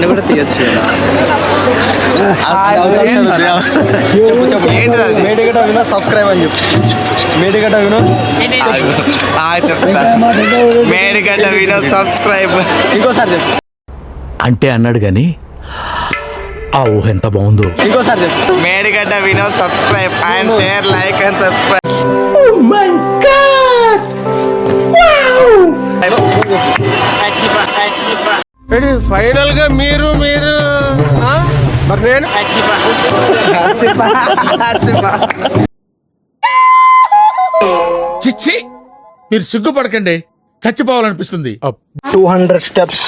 నన్ను కూడా తీయచ్చు వినో సబ్స్క్రైబ్ అని చెప్పు. మేడిగడ్డ వినో. చెప్తా మేడిగడ్డ వినోద్ సబ్స్క్రైబ్. ఇంకోసారి చెప్పు. అంటే అన్నాడు గాని ఆ ఊహ ఎంత బాగుందో. ఇంకోసారి చెప్పు. Medigadda Vinod subscribe. And share like and subscribe. ఫైనల్గా మీరు మీరు ఆ? మరి నేను? చిచ్చి మీరు సిగ్గుపడకండి. చచ్చిపోవాలనిపిస్తుంది. Two hundred steps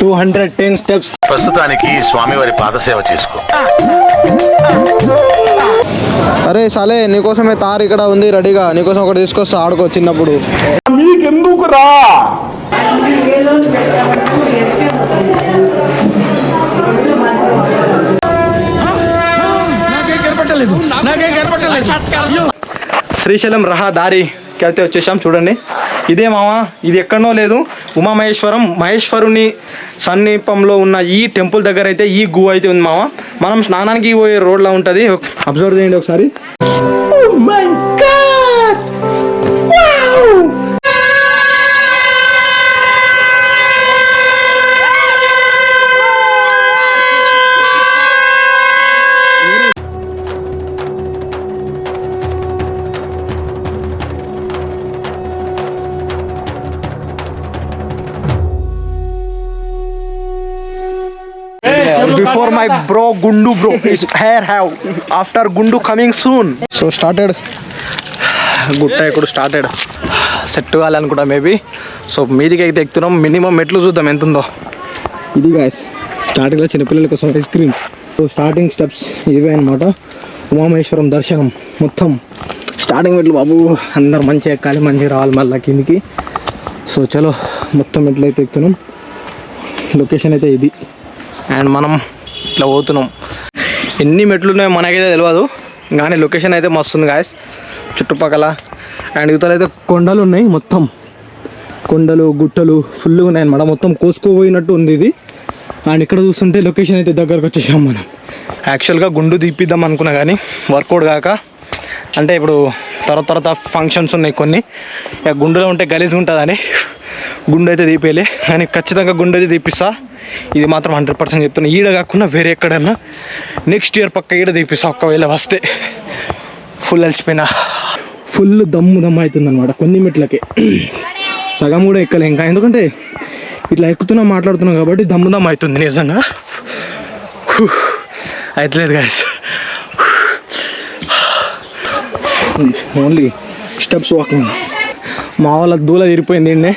two hundred ten steps ప్రస్తుతానికి స్వామివారి పాదసేవ చేసుకో. అరే సలే నీకోసమే తారు ఇక్కడ ఉంది రెడీగా. నీకోసం ఒకటి తీసుకొస్తా ఆడుకో చిన్నప్పుడు. నాకేం కనపట్టలేదు నాకేం కనపట్టలేదు శ్రీశైలం రహదారి అయితే వచ్చేసాం చూడండి. ఇదే మామ ఇది ఎక్కడనో లేదు. ఉమామహేశ్వరం మహేశ్వరుని సన్నిపంలో ఉన్న ఈ టెంపుల్ దగ్గర అయితే ఈ గు అయితే ఉంది మామ. మనం స్నానానికి పోయే రోడ్లో ఉంటుంది. అబ్జర్వ్ చేయండి ఒకసారి. Oh బిఫోర్ మై బ్రో గుండు bro is hair have after గుండు కమింగ్ సూన్ సో స్టార్టెడ్ గుట్ట ఇప్పుడు స్టార్టెడ్ సెట్ కావాలనుకుంటా మేబీ సో మీదికి అయితే ఎక్కుతున్నాం మినిమం మెట్లు చూద్దాం ఎంత ఉందో ఇది గాయస్ స్టార్టింగ్లో చిన్నపిల్లల కోసం ice creams so starting steps ఇవే అనమాట ఉమామహేశ్వరం దర్శనం మొత్తం. స్టార్టింగ్ మెట్లు బాబు అందరు మంచిగా ఎక్కాలి మంచిగా రావాలి మళ్ళీ కిందికి. సో చలో మొత్తం మెట్లు అయితే ఎక్కుతున్నాం. లొకేషన్ అయితే ఇది. అండ్ మనం ఇట్లా పోతున్నాం. ఎన్ని మెట్లు ఉన్నాయో మనకైతే తెలియదు కానీ లొకేషన్ అయితే మస్తు ఉంది గాయస్ చుట్టుపక్కల. అండ్ ఇవతల అయితే కొండలు ఉన్నాయి మొత్తం. కొండలు గుట్టలు ఫుల్గా ఉన్నాయి అనమాట మొత్తం కోసుకోపోయినట్టు ఉంది ఇది. అండ్ ఇక్కడ చూస్తుంటే లొకేషన్ అయితే దగ్గరకు వచ్చేసాం మనం. యాక్చువల్గా గుండు తీపిద్దాం అనుకున్నా కానీ వర్కౌట్ కాక. అంటే ఇప్పుడు తర్వాత తర్వాత ఫంక్షన్స్ ఉన్నాయి కొన్ని. ఇక గుండులో ఉంటే గలీజ్ ఉంటుందని. గుండె అయితే తీపేయలే కానీ ఖచ్చితంగా గుండె అయితే తీపిస్తా. ఇది మాత్రం హండ్రెడ్ పర్సెంట్ చెప్తున్నా. ఈడ కాకుండా వేరే ఎక్కడన్నా నెక్స్ట్ ఇయర్ పక్క ఈడ తీపిస్తా. ఒకవేళ వస్తే ఫుల్ అలసిపోయినా. ఫుల్ దమ్ము దమ్ము అవుతుంది అనమాట కొన్ని మెట్లకి. సగం కూడా ఎక్కలే ఇంకా. ఎందుకంటే ఇట్లా ఎక్కుతున్నా మాట్లాడుతున్నాం కాబట్టి దమ్ము దమ్ము అవుతుంది నిజంగా. అవుతలేదు గాయస్ ఓన్లీ స్టెప్స్ వాకింగ్. మా వాళ్ళ దూల తిరిపోయింది ఏంటి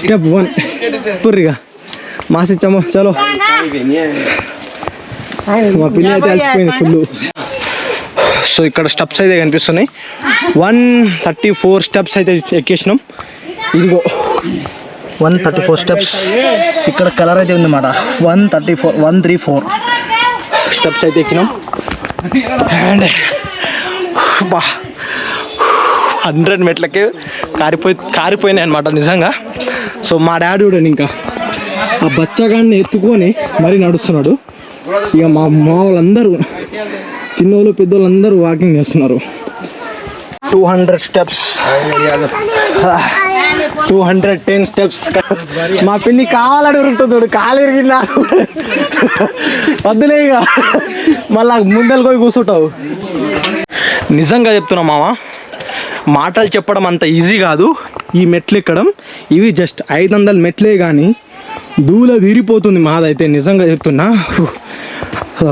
స్టెప్ వన్ పుర్రిగా మాసిచ్చాము చలో మా పిల్లి అయితే అలసిపోయింది ఫుల్ సో ఇక్కడ స్టెప్స్ అయితే కనిపిస్తున్నాయి వన్ థర్టీ ఫోర్ స్టెప్స్ అయితే ఎక్కేసినాం ఇదిగో వన్ థర్టీ ఫోర్ స్టెప్స్ ఇక్కడ కలర్ అయితే ఉందన్నమాట one thirty four one three four steps అయితే ఎక్కినాం అండ్ బా హండ్రెడ్ మెట్లకి కారిపోయి కారిపోయినాయి అనమాట నిజంగా. సో మా డాడీ కూడా ఇంకా ఆ బచ్చగాన్ని ఎత్తుకొని మరీ నడుస్తున్నాడు. ఇక మా మా వాళ్ళందరూ చిన్నోళ్ళు పెద్దోళ్ళు అందరూ వాకింగ్ చేస్తున్నారు. Two hundred steps. Two hundred ten steps. మా పిన్ని కావాలని ఉరుకుతుంది కాలు ఇరిగిందా వద్దులే ఇక. మళ్ళా ముందలు పోయి కూర్చుంటావు. నిజంగా చెప్తున్నా మామ మాటలు చెప్పడం అంత ఈజీ కాదు. ఈ మెట్లు ఎక్కడం ఇవి జస్ట్ ఐదు వందల మెట్లే కానీ దూల తీరిపోతుంది మాదైతే నిజంగా చెప్తున్నా.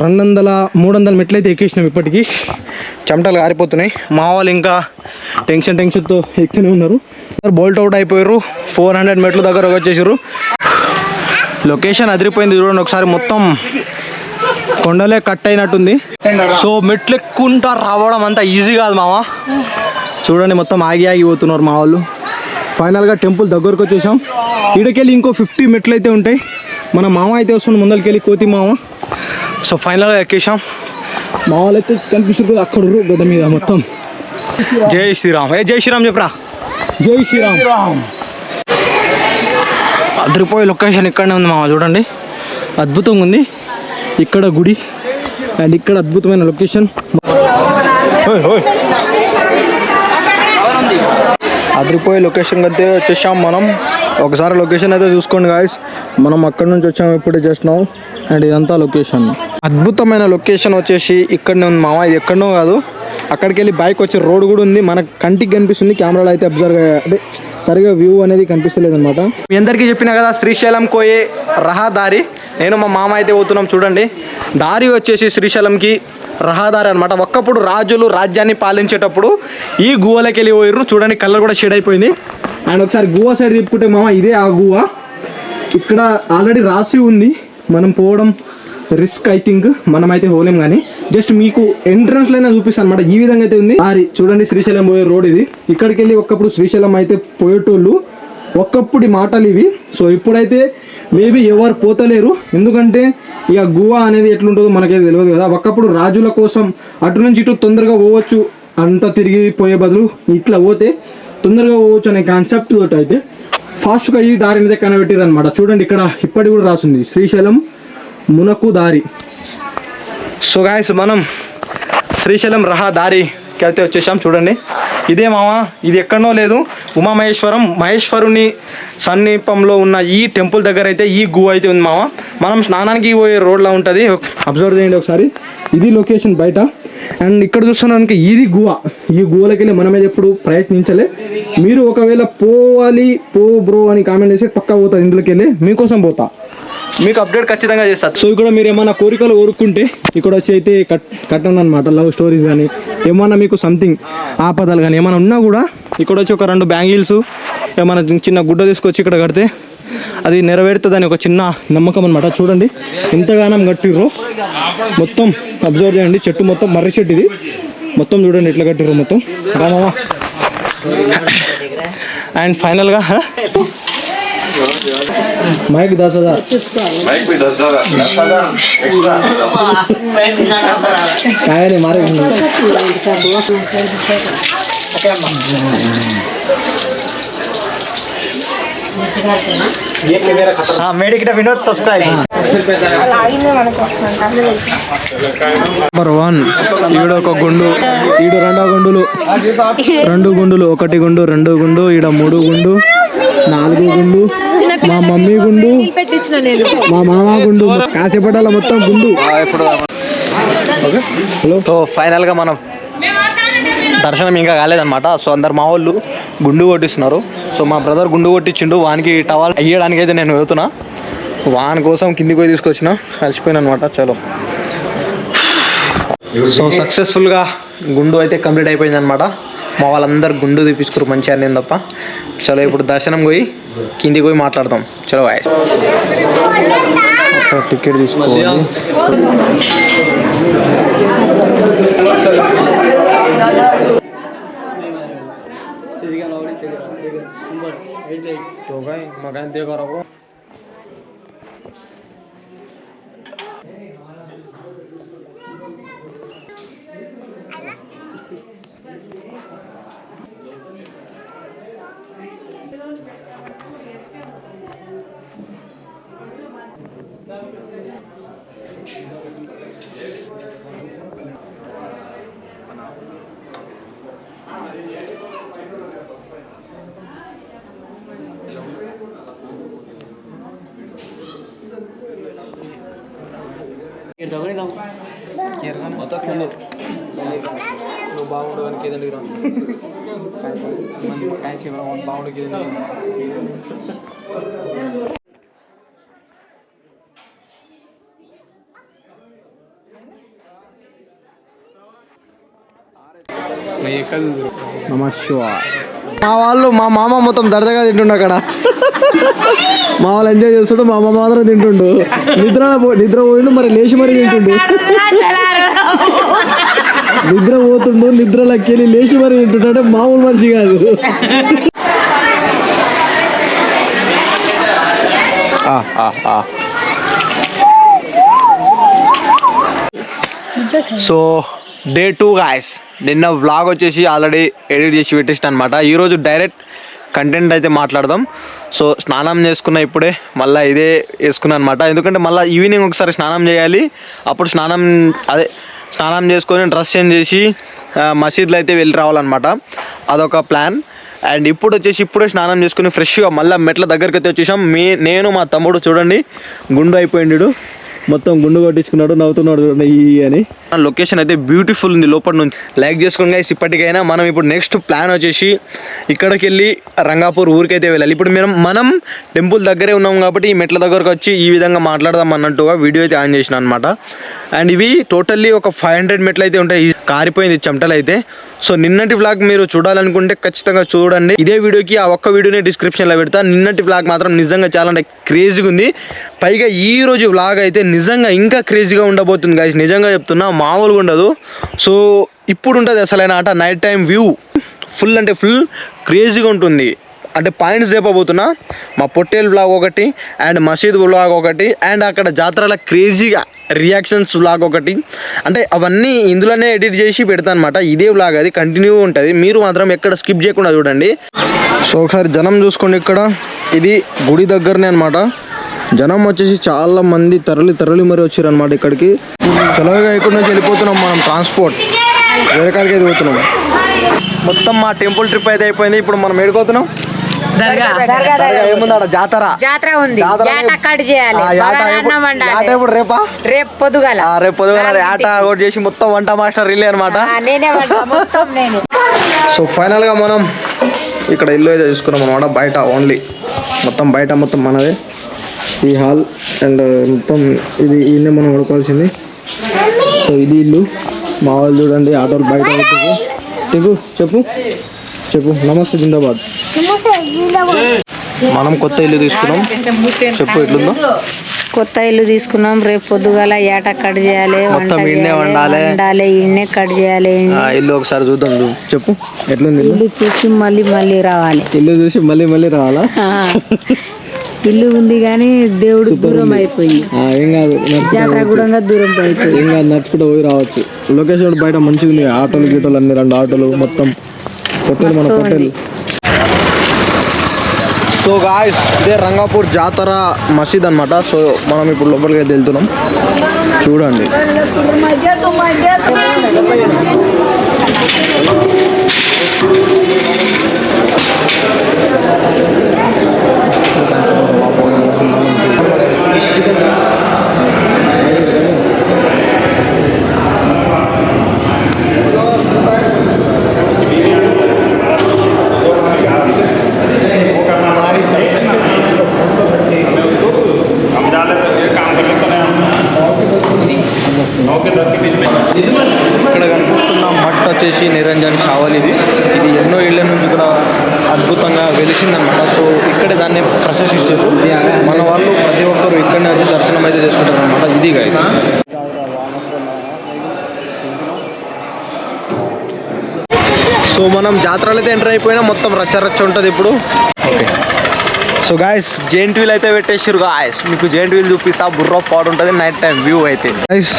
రెండు వందల మూడు వందల మెట్లు అయితే ఎక్కేసినాం ఇప్పటికీ. చెమటలు కారిపోతున్నాయి మా వాళ్ళు ఇంకా టెన్షన్ టెన్షన్తో ఎక్కుతూనే ఉన్నారు. బోల్ట్ అవుట్ అయిపోయారు. ఫోర్ హండ్రెడ్ మెట్ల దగ్గర వచ్చేసారు లొకేషన్ అదిరిపోయింది చూడండి ఒకసారి మొత్తం. కొండలే కట్ అయినట్టుంది. సో మెట్లు ఎక్కుంటా రావడం అంత ఈజీ కాదు మామ చూడండి మొత్తం ఆగి ఆగి పోతున్నారు మా వాళ్ళు. ఫైనల్గా టెంపుల్ దగ్గరకు వచ్చేసాం. ఈడకెళ్ళి ఇంకో ఫిఫ్టీ మెట్లు అయితే ఉంటాయి. మన మామ అయితే వస్తుంది ముందరికెళ్ళి కోతి మామ. సో ఫైనల్గా ఎక్కేసాం. మా వాళ్ళు అయితే కనిపిస్తుంది కదా అక్కడ గడ్డ మీద మొత్తం. జై శ్రీరామ్. ఏ జై శ్రీరామ్ చెప్పరా? జై శ్రీరామ్. అదిరిపోయే లొకేషన్ ఇక్కడనే ఉంది మామ చూడండి. అద్భుతంగా ఉంది. ఇక్కడ గుడి. అండ్ ఇక్కడ అద్భుతమైన లొకేషన్. అదిరిపోయే లొకేషన్ అయితే వచ్చేసాం మనం. ఒకసారి లొకేషన్ అయితే చూసుకోండి గాయస్ మనం అక్కడ నుంచి వచ్చాము ఇప్పుడే జస్ట్ నౌ అండ్ ఇదంతా లొకేషన్ అద్భుతమైన లొకేషన్ వచ్చేసి ఇక్కడనే ఉంది మామ ఇది ఎక్కడనో కాదు. అక్కడికి వెళ్ళి బైక్ వచ్చే రోడ్ కూడా ఉంది. మన కంటికి కనిపిస్తుంది. కెమెరాలో అయితే అబ్జర్వ్ అదే సరిగా వ్యూ అనేది కనిపిస్తలేదు అనమాట మీ అందరికీ చెప్పిన కదా శ్రీశైలం కోయే రహదారి. నేను మా మామ అయితే పోతున్నాం చూడండి. దారి వచ్చేసి శ్రీశైలంకి రహదారి అనమాట ఒక్కప్పుడు రాజులు రాజ్యాన్ని పాలించేటప్పుడు ఈ గుహలోకి వెళ్ళి పోయిర్రు. చూడండి కలర్ కూడా షేడ్ అయిపోయింది. అండ్ ఒకసారి గుహ సైడ్ తిప్పుకుంటే మామ ఇదే ఆ గుహ. ఇక్కడ ఆల్రెడీ రాసి ఉంది. మనం పోవడం రిస్క్ ఐ థింక్ మనమైతే హోలేం పోలేం కానీ జస్ట్ మీకు ఎంట్రన్స్ లైనా చూపిస్తాను అనమాట ఈ విధంగా అయితే ఉంది. ఆరి చూడండి శ్రీశైలం పోయే రోడ్ ఇది. ఇక్కడికి వెళ్ళి ఒక్కప్పుడు శ్రీశైలం అయితే పోయేటోళ్ళు ఒక్కప్పుడు మాటలు ఇవి. సో ఇప్పుడైతే మేబీ ఎవరు పోతలేరు. ఎందుకంటే ఇక గువా అనేది ఎట్లుంటుందో మనకైతే తెలియదు కదా. ఒకప్పుడు రాజుల కోసం అటు నుంచి ఇటు తొందరగా పోవచ్చు అంతా తిరిగి పోయే బదులు ఇట్లా పోతే తొందరగా పోవచ్చు అనే కాన్సెప్ట్ తోటి అయితే ఫాస్ట్గా ఈ దారిని అయితే కనబెట్టారు అనమాట చూడండి ఇక్కడ ఇప్పటికి కూడా రాసింది. శ్రీశైలం మునకు దారి. సో గాయస్ మనం శ్రీశైలం రహా దారికి అయితే వచ్చేసాం చూడండి. ఇదే మామ ఇది ఎక్కడనో లేదు. ఉమామహేశ్వరం మహేశ్వరుని సమీపంలో ఉన్న ఈ టెంపుల్ దగ్గర అయితే ఈ గు అయితే ఉంది మామ మనం స్నానానికి పోయే రోడ్లా ఉంటుంది. అబ్జర్వ్ చేయండి ఒకసారి. ఇది లొకేషన్ బయట. అండ్ ఇక్కడ చూస్తున్నానికి ఇది గుహ. ఈ గుహలకి వెళ్ళి మనమైతే ఎప్పుడు ప్రయత్నించలే. మీరు ఒకవేళ పోవాలి పో బ్రో అని కామెంట్ చేసి పక్కా పోతా ఇందులోకి వెళ్ళి మీకోసం పోతా. మీకు అప్డేట్ ఖచ్చితంగా చేస్తారు సో ఇక్కడ మీరు ఏమైనా కోరికలు కోరుకుంటే ఇక్కడ వచ్చి అయితే కట్ కట్టను అనమాట లవ్ స్టోరీస్ కానీ ఏమైనా మీకు సంథింగ్ ఆపదలు కానీ ఏమైనా ఉన్నా కూడా ఇక్కడ వచ్చి ఒక రెండు బ్యాంగిల్స్ ఏమైనా చిన్న గుడ్డ తీసుకొచ్చి ఇక్కడ కడితే అది నెరవేరుతుందని ఒక చిన్న నమ్మకం అనమాట చూడండి ఎంతగానం కట్టిర్రు. మొత్తం అబ్జర్వ్ చేయండి చెట్టు మొత్తం మర్రి చెట్టు ఇది. మొత్తం చూడండి ఎట్లా కట్టిర్రు మొత్తం. రామా అండ్ ఫైనల్గా మైక్ దస్ హజార్ काय रे मारे మేడికిట వినోద్ సబ్స్క్రైబ్ నెంబర్ వన్ ఈడ ఒక గుండు ఈడు రెండో గుండులు రెండు గుండులు ఒకటి గుండు రెండు గుండు ఈడ మూడు గుండు నాలుగు గుండు మా మమ్మీ గుండు పెట్టించిన నేను. మా మామ గుండు కాసేపట్టాల మొత్తం గుండు. హలో. సో ఫైనల్గా మనం దర్శనం ఇంకా కాలేదన్నమాట. సో అందరు మా వాళ్ళు గుండు కొట్టిస్తున్నారు. సో మా బ్రదర్ గుండు కొట్టించిండు. వానికి టవాల్ అయ్యడానికి అయితే నేను వెళ్తున్నా. వాని కోసం కిందికి పోయి తీసుకొచ్చిన. కలిసిపోయినా అనమాట చలో సో సక్సెస్ఫుల్గా గుండు అయితే కంప్లీట్ అయిపోయింది అనమాట మా వాళ్ళందరు గుండు తీపించుకోరు మంచిగా నేను తప్ప చలో ఇప్పుడు దర్శనం పోయి కిందికి పోయి మాట్లాడతాం చలో బాయ్ టికెట్ తీసుకోవాలి तो भाई मकान देखो కింద నువ్వు బాగుండు అని కింద రా బాగుండు కింద నమ మా వాళ్ళు మా మామ మొత్తం దర్దగా తింటుండు అక్కడ. మా వాళ్ళు ఎంజాయ్ చేస్తుంటే మా అమ్మ మాత్రం తింటుండు. నిద్ర నిద్ర పోయిండు మరి లేచి మరి తింటుండు. నిద్ర పోతుండు నిద్రలోకి వెళ్ళి లేచి మరి తింటుండు అంటే మామూలు మనిషి కాదు. సో డే టూ గాయస్ నిన్న వ్లాగ్ వచ్చేసి ఆల్రెడీ ఎడిట్ చేసి పెట్టేసిన అనమాట ఈరోజు డైరెక్ట్ కంటెంట్ అయితే మాట్లాడదాం. సో స్నానం చేసుకున్న ఇప్పుడే మళ్ళీ ఇదే వేసుకున్నాను అనమాట ఎందుకంటే మళ్ళీ ఈవినింగ్ ఒకసారి స్నానం చేయాలి. అప్పుడు స్నానం అదే స్నానం చేసుకొని డ్రెస్ చేంజ్ చేసి మసీద్లో అయితే వెళ్ళి రావాలన్నమాట. అదొక ప్లాన్ అండ్ ఇప్పుడు వచ్చేసి ఇప్పుడే స్నానం చేసుకుని ఫ్రెష్గా మళ్ళీ మెట్ల దగ్గరికి అయితే వచ్చేసాం. మీ నేను మా తమ్ముడు చూడండి గుండు అయిపోయిండు. మొత్తం గుండు కొట్టించుకున్నాడు నవ్వుతున్నాడు చూడండి ఈ అని. లొకేషన్ అయితే బ్యూటిఫుల్ ఉంది లోపల నుంచి. లైక్ చేసుకుని గైస్ ఇప్పటికైనా మనం ఇప్పుడు నెక్స్ట్ ప్లాన్ వచ్చేసి ఇక్కడికి వెళ్ళి రంగాపూర్ ఊరికైతే వెళ్ళాలి. ఇప్పుడు మనం మనం టెంపుల్ దగ్గరే ఉన్నాం కాబట్టి ఈ మెట్ల దగ్గరకు వచ్చి ఈ విధంగా మాట్లాడదాం అన్నట్టుగా వీడియో అయితే ఆన్ చేసిన అనమాట అండ్ ఇవి టోటల్లీ ఒక ఫైవ్ హండ్రెడ్ మెట్లు అయితే ఉంటాయి. కారిపోయింది చెమటలు అయితే. సో నిన్నటి వ్లాగ్ మీరు చూడాలనుకుంటే ఖచ్చితంగా చూడండి. ఇదే వీడియోకి ఆ ఒక్క వీడియోని డిస్క్రిప్షన్లో పెడతా. నిన్నటి వ్లాగ్ మాత్రం నిజంగా చాలా అంటే క్రేజీగా ఉంది. పైగా ఈ రోజు వ్లాగ్ అయితే నిజంగా ఇంకా క్రేజీగా ఉండబోతుంది గాయస్ నిజంగా చెప్తున్నా మామూలుగా ఉండదు. సో ఇప్పుడు ఉంటుంది అసలైన ఆట నైట్ టైం వ్యూ ఫుల్ అంటే ఫుల్ క్రేజీగా ఉంటుంది. అంటే పాయింట్స్ చెప్పబోతున్నా. మా పొట్టేల్ బ్లాగ్ ఒకటి అండ్ మసీద్ బ్లాగ్ ఒకటి అండ్ అక్కడ జాతరల క్రేజీగా రియాక్షన్స్ బ్లాగ్ ఒకటి. అంటే అవన్నీ ఇందులోనే ఎడిట్ చేసి పెడతా అనమాట ఇదే బ్లాగ్ అది కంటిన్యూ ఉంటుంది. మీరు మాత్రం ఎక్కడ స్కిప్ చేయకుండా చూడండి. సో ఒకసారి జనం చూసుకోండి ఇక్కడ. ఇది గుడి దగ్గరనే అనమాట జనం వచ్చేసి చాలా మంది తరలి తరలి మరి వచ్చారు అనమాట ఇక్కడికి చలవగా ఇక్కడ నుంచి వెళ్ళిపోతున్నాం మనం ట్రాన్స్పోర్ట్ వేరే కాడికి అయితే పోతున్నాం. మొత్తం మా టెంపుల్ ట్రిప్ అయితే అయిపోయింది. ఇప్పుడు మనం ఎడుకోతున్నాం ఏముంది జాతర. జాతర ఉంది. కట్ చేయాలి. యాట ఎప్పుడు- రేపా? రేపు పొద్దుగల. రేపు ఒకటి చేసి మొత్తం వంట మాస్టర్ రిలే అనమాట నేనే వంట మొత్తం నేనే. సో ఫైనల్గా మనం ఇక్కడ ఇల్లు అయితే తీసుకున్నాం అనమాట బయట ఓన్లీ మొత్తం బయట మొత్తం మనదే. ఈ హాల్ అండ్ మొత్తం ఇది ఈయనే మనం పడుకోవాల్సింది. సో ఇది ఇల్లు. మా వాళ్ళు చూడండి ఆటోలు బయట. టికు చెప్పు. చెప్పు. నమస్తే జిందాబాద్. మనం కొత్త ఇల్లు తీసుకున్నాం. చెప్పు ఎట్లుందో? కొత్త ఇల్లు తీసుకున్నాం. రేపు పొద్దుగల ఏట కట్ చేయాలి మొత్తం వండాలి. వండాలి ఈయనే కట్ చేయాలి. ఆ, ఇల్లు ఒకసారి చూద్దాం చెప్పు ఎట్లుంది ఇల్లు? ఇల్లు చూసి మళ్ళీ మళ్ళీ రావాలి. ఇల్లు చూసి మళ్ళీ మళ్ళీ రావాలా. ఇల్లు ఉంది కానీ దేవుడు దూరం అయిపోయి. ఆ, ఏం కాదు జాతర కూడా దూరం అయిపోయి. ఏం కాదు నడుచుకుంటూ పోయి రావచ్చు. లొకేషన్ బయట మంచిగా ఉంది. ఆటోలు గీటోలు అన్ని రెండు ఆటోలు మొత్తం. హోటల్ మన మస్తు హోటల్ ఉంది. సో గాయస్ ఇదే రంగాపూర్ జాతర మసీద్ అన్నమాట. సో మనం ఇప్పుడు లోపలికి అయితే వెళ్తున్నాం. చూడండి. ఇక్కడ కనిపిస్తున్న మట్ వచ్చేసి నిరంజన్ చావల్ ఇది. ఇది ఎన్నో ఏళ్ళ నుంచి కూడా అద్భుతంగా వెలిసిందనమాట సో ఇక్కడ దాన్ని ప్రశంసిస్తారు మన వాళ్ళు ప్రతి ఒక్కరు ఇక్కడనే వచ్చి దర్శనం అయితే చేసుకుంటారు అనమాట ఇది గాయ సో మనం జాతరలో అయితే ఎంటర్ అయిపోయినా మొత్తం రచ్చ రచ్చ ఉంటుంది ఇప్పుడు. సో గాయస్ జెయింట్ వీల్ అయితే పెట్టేసారు గాయస్ మీకు జెయింట్ వీల్ చూపిస్తా బుర్ర పాడు ఉంటుంది నైట్ టైం వ్యూ అయితే. గాయస్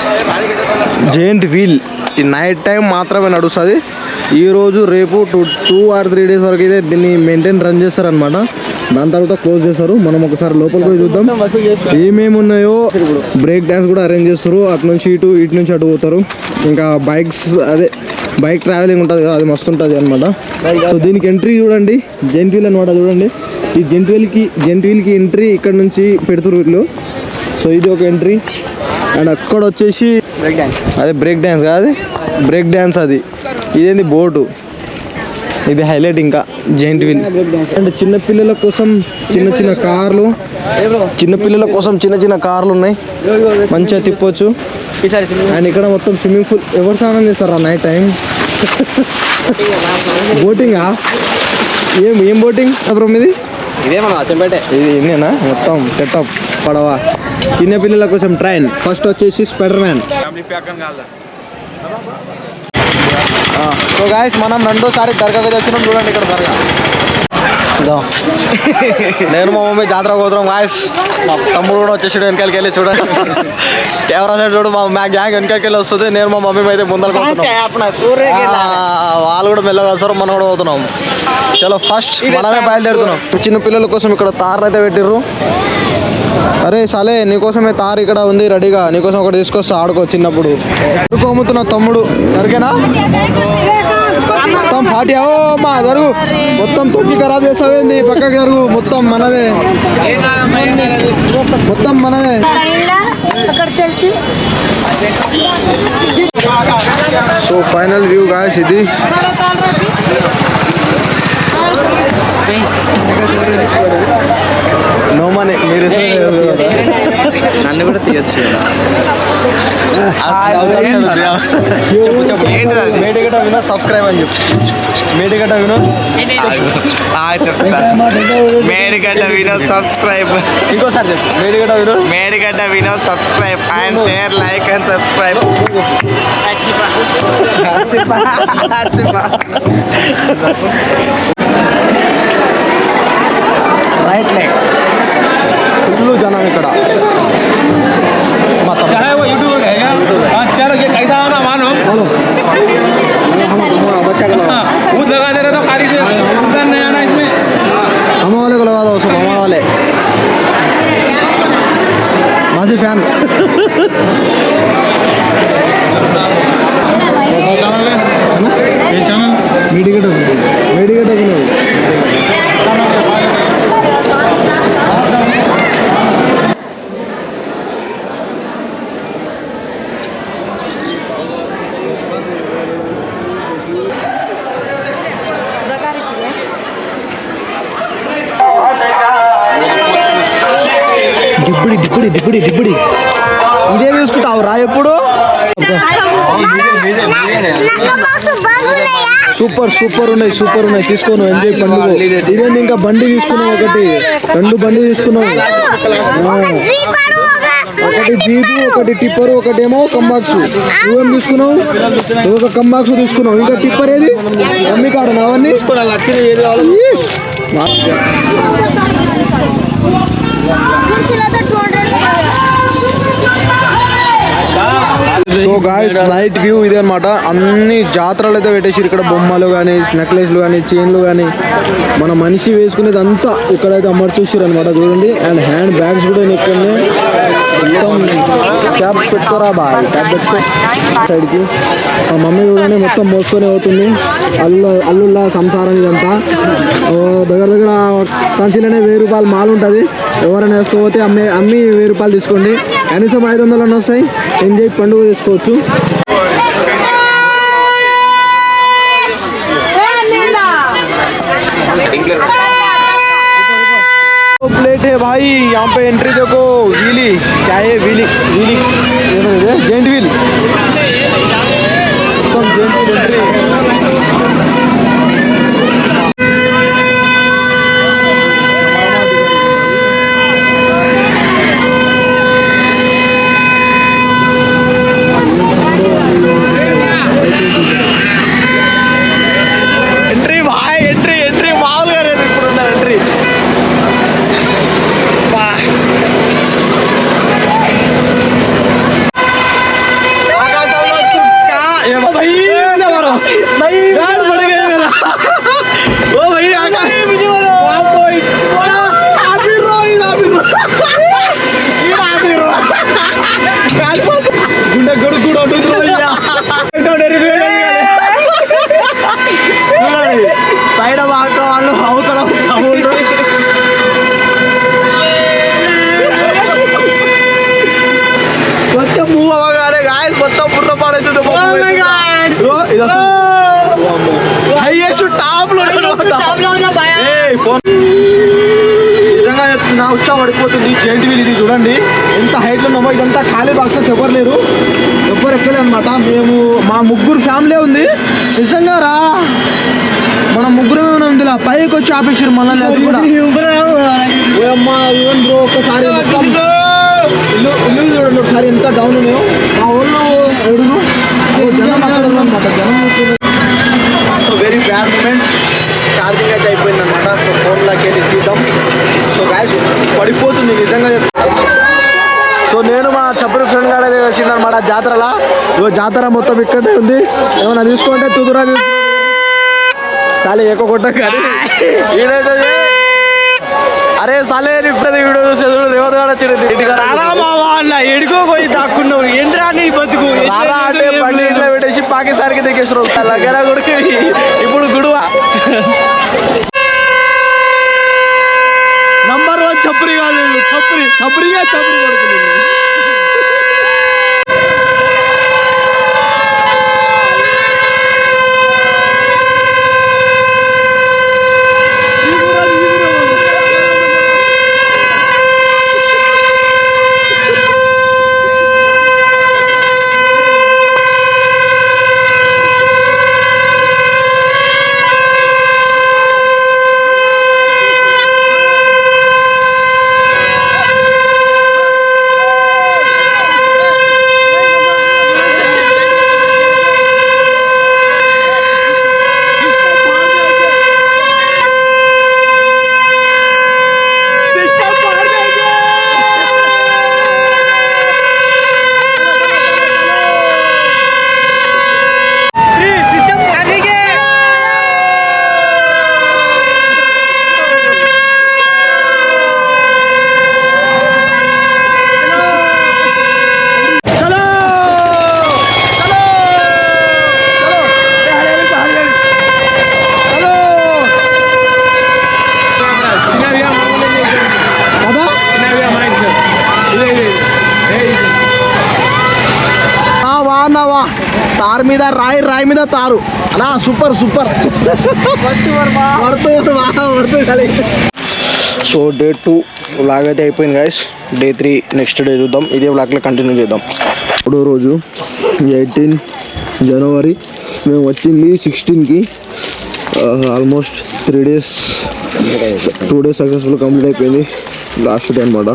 జెయింట్ వీల్ ఈ నైట్ టైం మాత్రమే నడుస్తుంది. ఈ రోజు రేపు two two or three days వరకు అయితే దీన్ని మెయింటైన్ రన్ చేస్తారనమాట దాని తర్వాత క్లోజ్ చేస్తారు. మనం ఒకసారి లోపలికి పోయి చూద్దాం. ఏమేమి ఉన్నాయో బ్రేక్ డ్యాన్స్ కూడా అరేంజ్ చేస్తారు. అటు నుంచి ఇటు ఇటు నుంచి అటు పోతారు. ఇంకా బైక్స్ అదే బైక్ ట్రావెలింగ్ ఉంటుంది కదా అది మస్తు ఉంటుంది అనమాట సో దీనికి ఎంట్రీ చూడండి జెంట్ వీల్ అనమాట చూడండి. ఈ జెంట్ వీల్కి జెంట్ వీల్కి ఎంట్రీ ఇక్కడ నుంచి పెడుతురు వీళ్ళు సో ఇది ఒక ఎంట్రీ అండ్ అక్కడ వచ్చేసి అదే బ్రేక్ డ్యాన్స్ కాదు బ్రేక్ డ్యాన్స్ అది. ఇదేంది బోటు ఇది హైలైట్ ఇంకా జైంట్ వీల్ అండ్ చిన్న పిల్లల కోసం చిన్న చిన్న కార్లు. చిన్న పిల్లల కోసం చిన్న చిన్న కార్లు ఉన్నాయి. మంచిగా తిప్పొచ్చు. అండ్ ఇక్కడ మొత్తం స్విమ్మింగ్ పూల్ ఎవరు స్నానం చేస్తారా నైట్ టైం బోటింగా ఏం ఏం బోటింగ్ అప్పుడు ఇది? ఇదే మన అచ్చంపేట. ఇది నేనా మొత్తం సెటప్ పడవ. చిన్న పిల్లల కోసం ట్రైన్ ఫస్ట్ వచ్చేసి స్పైడర్ మ్యాన్ సో గాయస్ మనం రెండోసారి దర్గాకి వచ్చినాం. చూడండి ఇక్కడ దర్గా. నేను మా మమ్మీ జాతర పోతున్నాం గాయస్ మా తమ్ముడు కూడా వచ్చేసాడు వెనకాలకి వెళ్ళి చూడండి. కెమెరా సైడ్ చూడు మా మా గ్యాంగ్ వెనకాలకి వెళ్ళి వస్తుంది. నేను మా మమ్మీ అయితే ముందర వాళ్ళు కూడా మెల్లగా వస్తారు మనం కూడా పోతున్నాం. చలో ఫస్ట్ మనమే బయలుదేరుతున్నాం. చిన్న పిల్లల కోసం ఇక్కడ తార్లు అయితే పెట్టిర్రు. అరే సలే నీకోసమే తారు ఇక్కడ ఉంది రెడీగా. నీకోసం ఒకటి తీసుకొస్తా ఆడుకో చిన్నప్పుడు. కోముతున్న తమ్ముడు. సరికేనా? మొత్తం పార్టీ. ఓ మా జరుగు. మొత్తం తొక్కి ఖరాబ్ చేసావేంది పక్కకి జరుగు. మొత్తం మనదే. మొత్తం మనదే. సో ఫైనల్ వ్యూ గాయస్ ఇది. నో మనీ మీరు నన్ను కూడా తీయచ్చు వినో సబ్స్క్రైబ్ అని చెప్పు. మేడిగడ్డ వినో చెప్తా మేడిగడ్డ వినోద్ సబ్స్క్రైబ్ ఇంకోసారి చెప్పు. Medigadda వినో Medigadda Vinod subscribe and share like and subscribe right leg full జనం ఇక్కడ. రా ఎప్పుడు సూపర్ సూపర్ ఉన్నాయి సూపర్ ఉన్నాయి తీసుకోను ఎంజాయ్ పండుగ ఇదేంటి ఇంకా బండి తీసుకున్నావు ఒకటి రెండు బండి తీసుకున్నావు ఆ, ఒకటి జీపు ఒకటి టిప్పర్ ఒకటి ఏమో కంబాక్స్ నువ్వేం తీసుకున్నావు నువ్వు ఒక కంబాక్స్ తీసుకున్నావు ఇంకా టిప్పర్ ఏది మమ్మీ కాడ అవన్నీ సో గాయస్ నైట్ వ్యూ ఇదే అనమాట అన్ని జాతరలు అయితే పెట్టేసి ఇక్కడ బొమ్మలు కానీ నెక్లెస్లు కానీ చైన్లు కానీ మన మనిషి వేసుకునేది అంతా ఇక్కడైతే అమర్చేసారు అనమాట చూడండి. అండ్ హ్యాండ్ బ్యాగ్స్ కూడా ఇక్కడనే మొత్తం క్యాబ్ పెట్టుకోరా బాయ్ క్యాబ్ పెట్టుకో. సైడ్కి మా మమ్మీ చూడండి మొత్తం మోసుకొని అవుతుంది అల్లు అల్లుల్లా సంసారం ఇదంతా ఓ దగ్గర దగ్గర సంచిలోనే వెయ్యి రూపాయలు మాల్ ఉంటుంది ఎవరైనా వేసుకోపోతే అమ్మే అమ్మి వెయ్యి రూపాయలు తీసుకోండి కనీసం ఐదు వందలు అన్న వస్తాయి ఎంజాయ్ పండుగ చేసుకోవచ్చు प्लेट है भाई यहाँ पे एंट्री देखो व्हीली क्या है व्हीली व्हीली जेंट व्हील एकदम जेंट व्हील एंट्री చెప్తున్నా ఉత్సాహం పడిపోతుంది జెంట్ వీల్ ఇది చూడండి. ఎంత హైట్లో ఉన్నామో ఇదంతా ఖాళీ బాక్సెస్ ఎవరు లేరు. ఎవ్వరు ఎక్కలే అనమాట మేము మా ముగ్గురు ఫ్యామిలీ ఉంది. నిజంగా రా మన ముగ్గురు ఉంది పైకి వచ్చి ఆపేసారు మనల్ని అది కూడా. ఒకసారి ఇల్లు ఇల్లు చూడండి ఒకసారి ఎంత డౌన్ ఉన్నాయో. జాతరలా? జాతర మొత్తం ఇక్కడే ఉంది. ఏమైనా తీసుకుంటే తుదురా చాలే ఎక్కువ కొట్ట కానీ. అరే సాలే నిప్పది వీడియో చూసే చూడు రేవంత్ గారు వచ్చింది అన్న ఎడుకో పోయి దాక్కున్నావు. ఏంద్రా నీ బతుకు? రారా అంటే బండి ఇంట్లో పెట్టేసి పాకిస్తాన్కి దిగేసారు లగ్గర కొడుకు. ఇప్పుడు గుడువ? నంబర్ వన్ చప్పరి కాదు చప్పరి చప్పరిగా చప్పరి కొడుతుంది వాన్నావా తారు మీద మీద తారు. అనా super super. So day two vlog అయితే అయిపోయింది guys day three next day చూద్దాం. ఇదే వ్లాగ్లో కంటిన్యూ చేద్దాం. ఇప్పుడు రోజు ఎయిటీన్ జనవరి. మేము వచ్చింది సిక్స్టీన్కి almost three days two days successful complete అయిపోయింది. లాస్ట్ డే అనమాట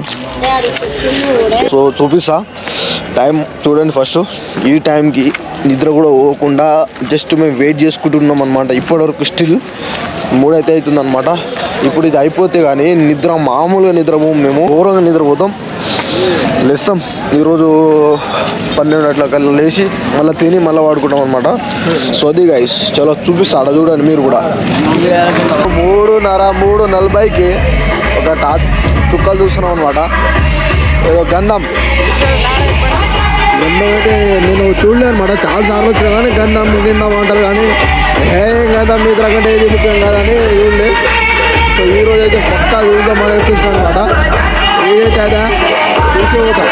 సో చూపిస్తా. టైం చూడండి ఫస్ట్ ఈ టైంకి నిద్ర కూడా పోకుండా జస్ట్ మేము వెయిట్ చేసుకుంటున్నాం అనమాట ఇప్పటివరకు స్టిల్ మూడైతే అవుతుంది అనమాట ఇప్పుడు ఇది అయిపోతే కానీ నిద్ర మామూలుగా నిద్రపోం మేము. ఘోరంగా నిద్రపోతాం. లేస్తాం. ఈరోజు పన్నెండు అట్లా కల్లా లేచి మళ్ళీ తిని మళ్ళీ వాడుకుంటాం అనమాట సో అది గైస్ చలో చూడండి మీరు కూడా. మూడున్నర మూడు నలభైకి ఒక టా చుక్కలు చూస్తున్నాం అనమాట ఏదో గంధం. గంధం అయితే నేను చూడలేను అనమాట చాలా సార్లు వచ్చినా కానీ గంధం గింధం అంటారు కానీ ఏ గంధం మీ కంటే ఏది ముఖ్యం కాదని చూడలే సో ఈ రోజు అయితే పక్కా అనేది వచ్చేసిన అనమాట ఏదైతే అదా చూసి పోతాం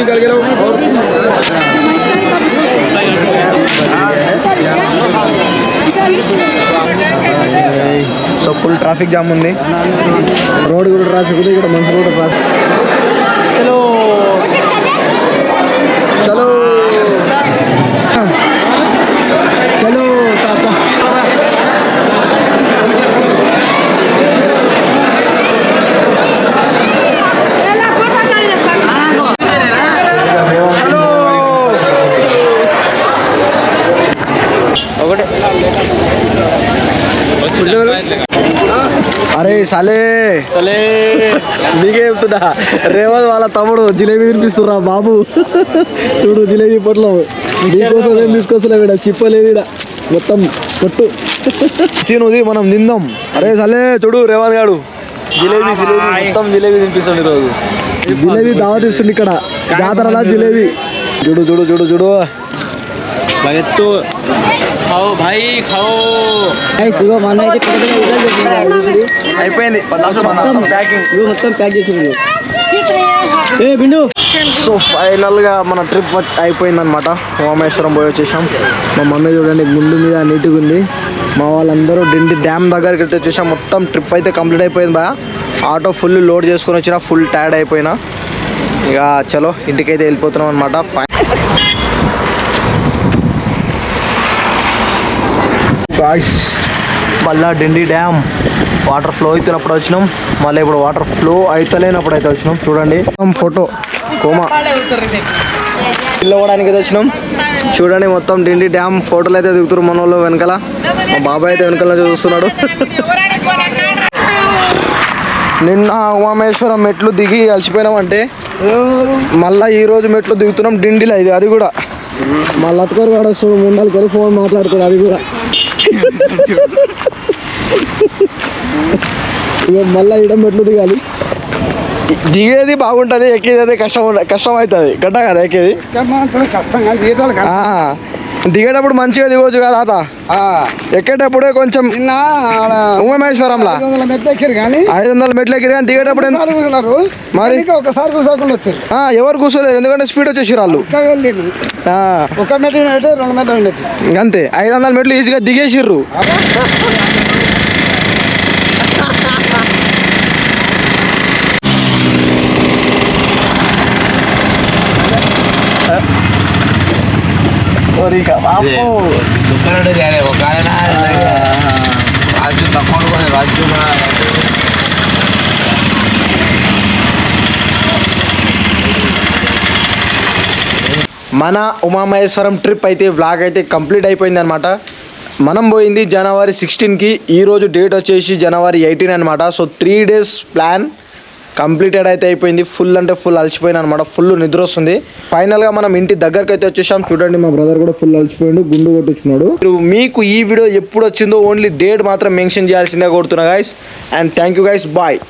निकल गया और సో ఫుల్ ట్రాఫిక్ జామ్ ఉంది. రోడ్ కూడా ట్రాఫిక్ ఉంది ఇక్కడ మనుషులు కూడా ట్రాఫిక్ సలే. సలే. నీకే చెప్తున్నా. రేవంత్ వాళ్ళ తమ్ముడు జిలేబీ తినిపిస్తురా బాబు. చూడు జిలేబీ పొట్లో. నీకోసం ఏం తీసుకొస్తలే వీడ? చిప్పలేదు ఈడ. మొత్తం పొట్టు. తినుది మనం తిందాం అరే సలే చూడు రేవంత్ గాడు. జిలేబీ జిలేబీ మొత్తం జిలేబీ తినిపిస్తుంది ఈరోజు. జిలేబీ దావత్ ఇస్తుంది ఇక్కడ. జాతరలా జిలేబీ. చూడు చూడు చూడు చూడు. అయిపోయింది. ప్యాకింగ్ మొత్తం ప్యాక్ చేసి సో ఫైనల్గా మన ట్రిప్ అయిపోయింది అనమాట ఉమామేశ్వరం పోయి వచ్చేసాం. మా మమ్మీ చూడండి గుండు మీద నీట్గా ఉంది. మా వాళ్ళందరూ డిండి డ్యామ్ దగ్గరికి అయితే వచ్చేసాం. మొత్తం ట్రిప్ అయితే కంప్లీట్ అయిపోయింది బా ఆటో ఫుల్ లోడ్ చేసుకొని వచ్చిన ఫుల్ టైర్డ్ అయిపోయినా. ఇక చలో ఇంటికైతే వెళ్ళిపోతున్నాం అనమాట గాయ్స్ మళ్ళా డిండి డ్యామ్. వాటర్ ఫ్లో అవుతున్నప్పుడు వచ్చినాం. మళ్ళీ ఇప్పుడు వాటర్ ఫ్లో అవుతలేనప్పుడు అయితే వచ్చినాం. చూడండి. Photo coma. పిల్లవడానికి అయితే వచ్చినాం. చూడండి మొత్తం డిండి డ్యామ్. ఫోటోలు అయితే దిగుతారు మన వాళ్ళు వెనకాల. మా బాబాయ్ అయితే వెనకాల చూస్తున్నాడు. నిన్న ఉమామేశ్వరం మెట్లు దిగి అలసిపోయినామంటే మళ్ళీ ఈరోజు మెట్లు దిగుతున్నాం డిండిలో. ఇది అది కూడా. మళ్ళీ అతకరు కూడా వస్తుంది ముందరికి వెళ్ళి ఫోన్ మాట్లాడుతాడు అది కూడా. మళ్ళీ ఇడ మెట్లు దిగాలి? దిగేది బాగుంటుంది ఎక్కేది అయితే కష్టం కష్టం అవుతుంది. గడ్డ కదా ఎక్కేది? ఆ, దిగేటప్పుడు మంచిగా దిగవచ్చు కదా తాత? ఎక్కేటప్పుడే కొంచెం ఉమామేశ్వరంలా మెట్లెక్కారు కానీ ఐదు వందల మెట్లు ఎక్కిరు కానీ దిగేటప్పుడు కూర్చున్నారు. మరి? ఒకసారి కూర్చోకుండా వచ్చారు. ఎవరు కూర్చోలేరు ఎందుకంటే స్పీడ్ వచ్చేసి వాళ్ళు. ఒక అయితే రెండు మెట్లు ఇంకంతే ఐదు వందల మెట్లు ఈజీగా దిగేసిర్రు. ఒక ఆయన రాజు తక్కువ రాజు మన ఉమామహేశ్వరం ట్రిప్ అయితే వ్లాగ్ అయితే కంప్లీట్ అయిపోయింది అనమాట మనం పోయింది జనవరి సిక్స్టీన్కి. ఈరోజు డేట్ వచ్చేసి జనవరి ఎయిటీన్ అనమాట so three days plan completed అయితే అయిపోయింది. ఫుల్ అంటే ఫుల్ అలసిపోయిన అనమాట ఫుల్ నిద్ర వస్తుంది. ఫైనల్గా మనం ఇంటి దగ్గరకు అయితే వచ్చేసాం. చూడండి మా బ్రదర్ కూడా ఫుల్ అలసిపోయాడు గుండు కొట్టుకున్నాడు మీకు ఈ వీడియో ఎప్పుడు వచ్చిందో ఓన్లీ డేట్ మాత్రం మెన్షన్ చేయాల్సిందే కొడుతున్నా guys and thank you guys bye